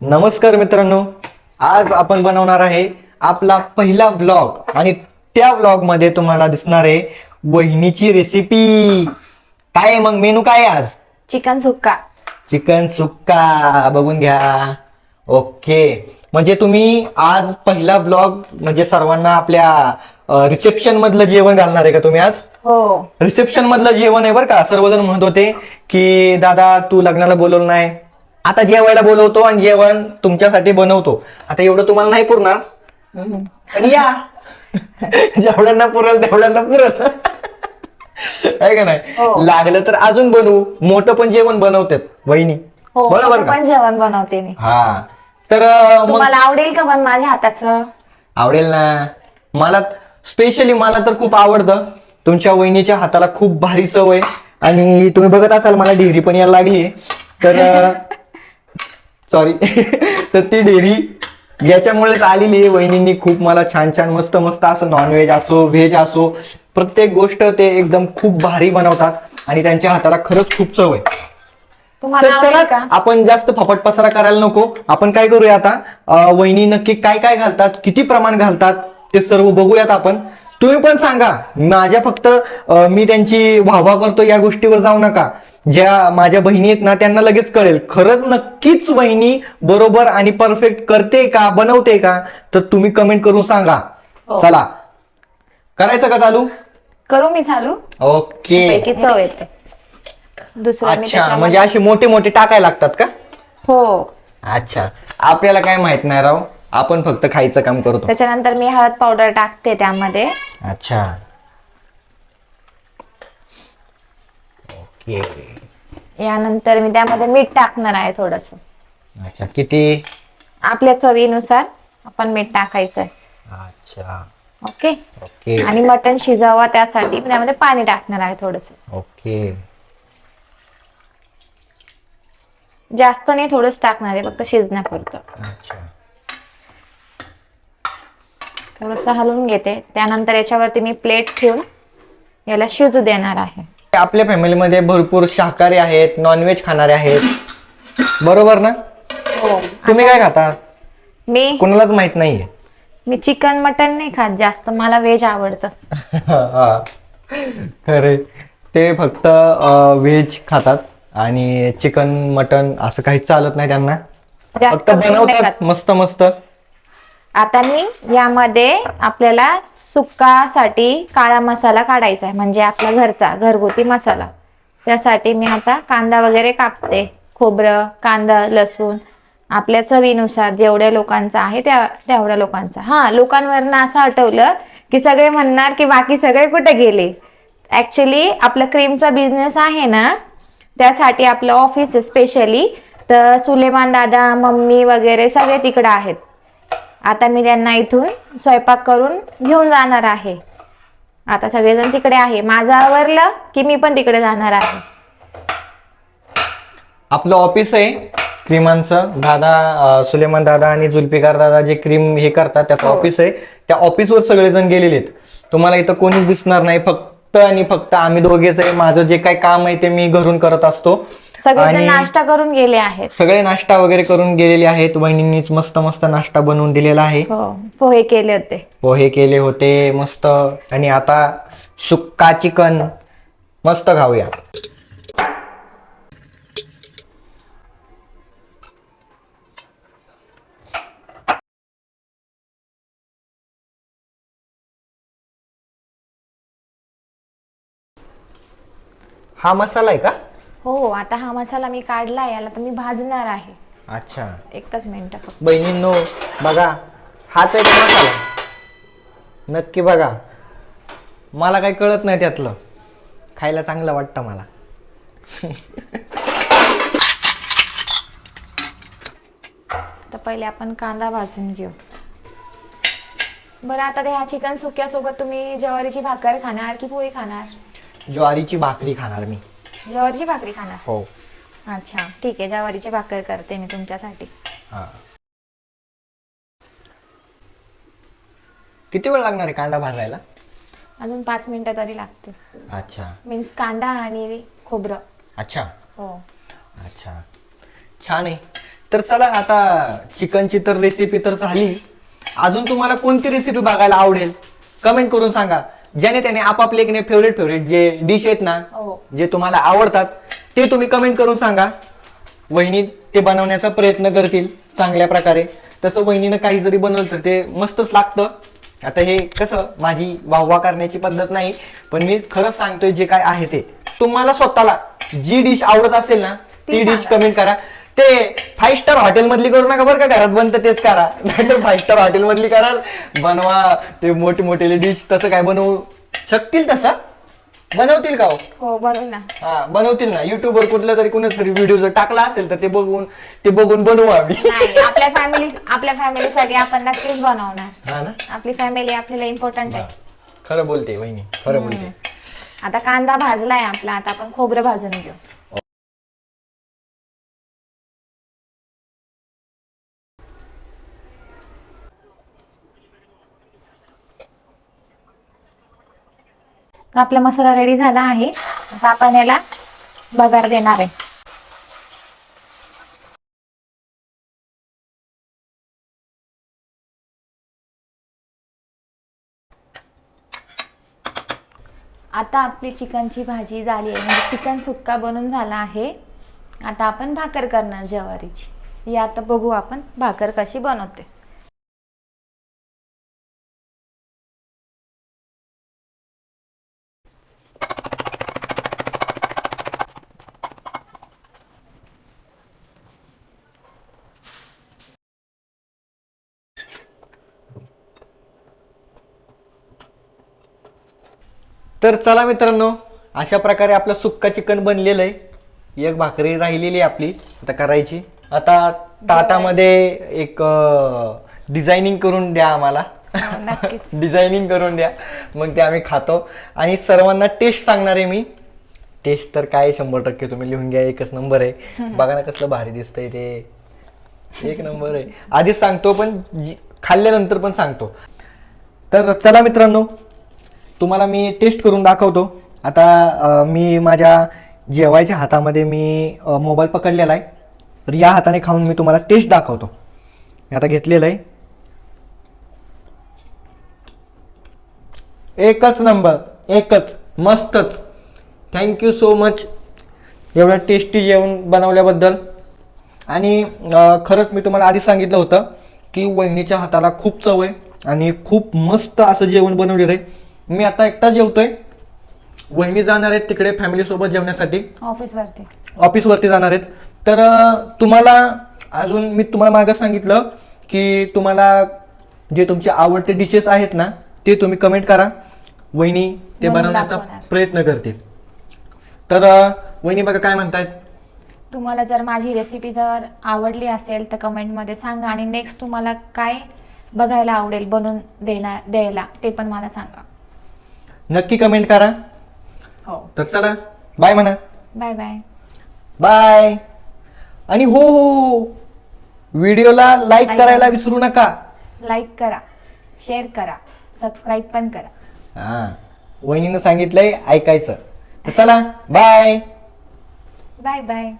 नमस्कार मित्रांनो आज आपण बनवणार आहे आपला पहिला ब्लॉग आणि त्या ब्लॉगमध्ये तुम्हाला दिसणार आहे वहिनीची रेसिपी काय आहे मग? मेनू काय आहे आज? चिकन सुक्का. चिकन सुक्का. बघून घ्या. ओके. म्हणजे तुम्ही आज पहिला ब्लॉग म्हणजे सर्वांना आपल्या रिसेप्शन मधलं जेवण घालणार आहे का तुम्ही आज? हो. रिसेप्शन मधलं जेवण आहे बरं का. सर्वजण म्हणत होते की दादा तू लग्नाला बोलवलं नाही. आता जेवायला बोलवतो आणि जेवण तुमच्यासाठी बनवतो. आता एवढं तुम्हाला नाही पुरणार. पण या. जेवढ्यांना पुरल तेवढ्यांना पुरल. आहे का नाही? हो. लागलं तर अजून बनवू. मोठं पण जेवण बनवतात वहिनी. हो बरोबर का? पण जेवण बनवते मी. हा. तर अं, मग तुम्हाला आवडेल का पण माझ्या हाताचं? आवडेल ना. मला स्पेशली मला तर खूप आवडतं. तुमच्या वहिनीच्या हाताला खूप भारी सव आहे आणि तुम्ही बघत असाल मला डेअरी पण यायला लागली तर सॉरी तर ती डेअरी याच्यामुळेच आलेली आहे वहिनींनी. खूप मला छान छान मस्त मस्त असं नॉनव्हेज असो व्हेज असो प्रत्येक गोष्ट ते एकदम खूप भारी बनवतात आणि त्यांच्या हाताला खरंच खूप चव आहे. तर चला आपण जास्त फपट पसरा करायला नको. आपण काय करूया आता? अं, वहिनी नक्की काय काय घालतात? किती प्रमाण घालतात? ते सर्व बघूयात आपण. तुम्ही पण सांगा. माझ्या फक्त अं, मी त्यांची वाहवा करतो या गोष्टीवर जाऊ नका. ज्या माझ्या बहिणी आहेत ना त्यांना लगेच कळेल. खरंच नक्कीच वहिनी बरोबर आणि परफेक्ट करते का बनवते का? तर तुम्ही कमेंट करून सांगा. हो. चला. करायचं का चालू? करू मी चालू. ओके. पैकी चव येते. दुसरं मी अच्छा म्हणजे असे मोठे मोठे टाकायला लागतात का? हो. अच्छा. आपल्याला काय माहीत नाही राव. आपण फक्त खायचं काम करतो. त्याच्यानंतर मी हळद पावडर टाकते त्यामध्ये. अच्छा. ओके. यानंतर मी त्यामध्ये मीठ टाकणार आहे थोडस. अच्छा किती? आपल्या चवीनुसार आपण मीठ टाकायचं आहे. अच्छा. ओके? ओके. आणि मटण शिजावा त्यासाठी मी त्यामध्ये पाणी टाकणार आहे थोडस. ओके. जास्त नाही थोडंच टाकणार आहे फक्त शिजण्यापुरतं. अच्छा. थोडस हलवून घेते. त्यानंतर याच्यावरती मी प्लेट ठेवून याला शिजू देणार आहे. आपल्या फॅमिलीमध्ये भरपूर शाकाहारी आहेत नॉनव्हेज खाणारे आहेत. बरोबर ना? हो. तुम्ही काय खाता? मी? कोणालाच माहीत नाहीये. मी चिकन मटन नाही खात जास्त. मला व्हेज आवडतं. हा. खरे ते फक्त व्हेज खातात आणि चिकन मटन असं काही चालत नाही त्यांना. फक्त बनवतात. मस्त मस्त आता मी यामध्ये आपल्याला सुक्कासाठी काळा मसाला काढायचा आहे म्हणजे आपला घरचा घरगुती मसाला. त्यासाठी मी आता कांदा वगैरे कापते खोबरं कांदा लसूण आपल्या चवीनुसार जेवढ्या लोकांचा आहे त्या तेवढ्या लोकांचा. हा लोकांवरनं असं आठवलं की सगळे म्हणणार की बाकी सगळे कुठे गेले? ऍक्च्युली आपला क्रीमचा बिझनेस आहे ना त्यासाठी आपलं ऑफिस आहे स्पेशली तर सुलेमान दादा मम्मी वगैरे सगळे तिकडे आहेत. आता मी त्यांना इथून स्वयंपाक करून घेऊन जाणार आहे. आता सगळेजण तिकडे आहे. माझं आवरलं की मी पण तिकडे जाणार आहे. आपलं ऑफिस आहे क्रीमांचं. दादा अं, सुलेमान दादा आणि जुल्फिकार दादा जे क्रीम हे करतात त्याचं हो. ऑफिस आहे. त्या ऑफिसवर सगळेजण गेलेले आहेत. तुम्हाला इथं कोणीच दिसणार नाही. फक्त आणि फक्त आम्ही दोघेच आहे. माझं जे काही काम आहे ते मी घरून करत असतो. आणि- नाश्ता करून गेले आहेत. सगळे नाश्ता वगैरे करून गेलेले आहेत. वहिनींनीच मस्त मस्त नाश्ता बनवून दिलेला आहे. हो पोहे केले होते. पोहे केले होते मस्त. आणि आता सुक्का चिकन मस्त खाऊया. हा मसाला आहे का? हो आता हा मसाला मी काढला याला तर मी भाजणार आहे. अच्छा. एकच मिनिट फक्त. बहिणींनो बघा हाच आहे का मसाला. नक्की बघा. मला काही कळत नाही त्यातलं. खायला चांगलं वाटतं मला. तर पहिले आपण कांदा भाजून घेऊ. बरं आता ते ह्या चिकन सुक्यासोबत तुम्ही ज्वारीची भाकर खाणार की पोळी खाणार? ज्वारीची भाकरी खाणार मी. ज्वारीची भाकरी खाणार. हो. अच्छा. ठीक आहे ज्वारीची भाकर करते मी तुमच्यासाठी. हा. किती वेळ लागणार आहे कांदा भाजायला? अजून पाच मिनिटं तरी लागते अच्छा. मीन्स कांदा आणि खोबरं. अच्छा. हो. अच्छा. छान आहे. तर चला आता चिकनची तर रेसिपी तर झाली. अजून तुम्हाला कोणती रेसिपी बघायला आवडेल? कमेंट करून सांगा. ज्याने त्याने आपापले एक फेवरेट फेवरेट जे डिश आहेत ना हो. जे तुम्हाला आवडतात ते तुम्ही कमेंट करून सांगा. वहिनी ते बनवण्याचा प्रयत्न करतील चांगल्या प्रकारे. तसं वहिनीनं काही जरी बनवलं तर ते मस्तच लागतं. आता हे कसं माझी वाहवा करण्याची पद्धत नाही पण मी खरंच सांगतोय जे काय आहे ते. तुम्हाला स्वतःला जी डिश आवडत असेल ना ती ती डिश सांगा. कमेंट करा. ते फाईव्ह स्टार हॉटेल मधली करू नका बरं का घरात बनतं तेच करा. नाहीतर फाईव्ह स्टार हॉटेल मधली कराल. बनवा ते मोठे मोठे डिश तसं काय बनवू शकतील तसं? बनवतील का हो? हो बनवू ना. हा बनवतील ना. युट्यूबवर कुठला तरी कुणा तरी व्हिडिओ जर टाकला असेल तर ते बघून ते बघून बनवू आम्ही. नाही आपल्या फॅमिली आपल्या फॅमिलीसाठी आपण नक्कीच बनवणार. हा ना? आपली फॅमिली आपल्याला इम्पॉर्टंट आहे. खरं बोलते वहिनी. खरं बोलते. आता कांदा भाजलाय आपला आता आपण खोबरं भाजून घेऊ. तर आपला मसाला रेडी झाला आहे. आता आपण याला बगार देणार आहे. आता आपली चिकनची भाजी झाली आहे. म्हणजे चिकन सुक्का बनून झाला आहे. आता आपण भाकर करणार ज्वारीची. या आता बघू आपण भाकर कशी बनवते. तर चला मित्रांनो अशा प्रकारे आपलं सुक्का चिकन बनलेलं आहे. एक भाकरी राहिलेली आहे आपली आता करायची. आता ताटामध्ये एक डिझायनिंग करून द्या आम्हाला. डिझायनिंग करून द्या. मग ते आम्ही खातो. आणि सर्वांना टेस्ट सांगणार आहे मी. टेस्ट तर काय शंभर टक्के तुम्ही लिहून घ्या एकच नंबर आहे. बघा ना कसलं भारी दिसतंय ते. एक नंबर आहे. आधीच सांगतो पण खाल्ल्यानंतर पण सांगतो. तर चला मित्रांनो तुम्हाला मी टेस्ट करून दाखवतो. आता मी माझ्या जेवायच्या हातामध्ये मी मोबाईल पकडलेला आहे. तर या हाताने खाऊन मी तुम्हाला टेस्ट दाखवतो. मी आता घेतलेलं आहे. एकच नंबर एकच मस्तच. थँक्यू सो मच एवढं टेस्टी जेवण बनवल्याबद्दल. आणि खरंच मी तुम्हाला आधीच सांगितलं होतं की वहिनीच्या हाताला खूप चव आहे आणि खूप मस्त असं जेवण बनवलेलं आहे. मी आता एकटा जेवतोय. वहिनी जाणार आहेत तिकडे फॅमिलीसोबत जेवण्यासाठी. ऑफिसवरती ऑफिसवरती जाणार आहेत. तर तुम्हाला अजून मी तुम्हाला मागं सांगितलं की तुम्हाला जे तुमचे आवडते डिशेस आहेत ना ते तुम्ही कमेंट करा. वहिनी ते बनवून बनवण्याचा दाखवणार. प्रयत्न करतील. तर वहिनी बघा काय म्हणतायत. तुम्हाला जर माझी रेसिपी जर आवडली असेल तर कमेंटमध्ये सांगा. आणि नेक्स्ट तुम्हाला काय बघायला आवडेल बनवून देणार द्यायला ते पण मला सांगा. नक्की कमेंट करा. हो. तर चला बाय म्हणा. बाय बाय बाय आणि हो हो व्हिडिओला लाईक Like करायला करा. विसरू नका. लाईक करा. शेअर करा. सबस्क्राईब पण करा. हा. वहिनीनं सांगितलंय ऐकायचं. तर चला बाय बाय बाय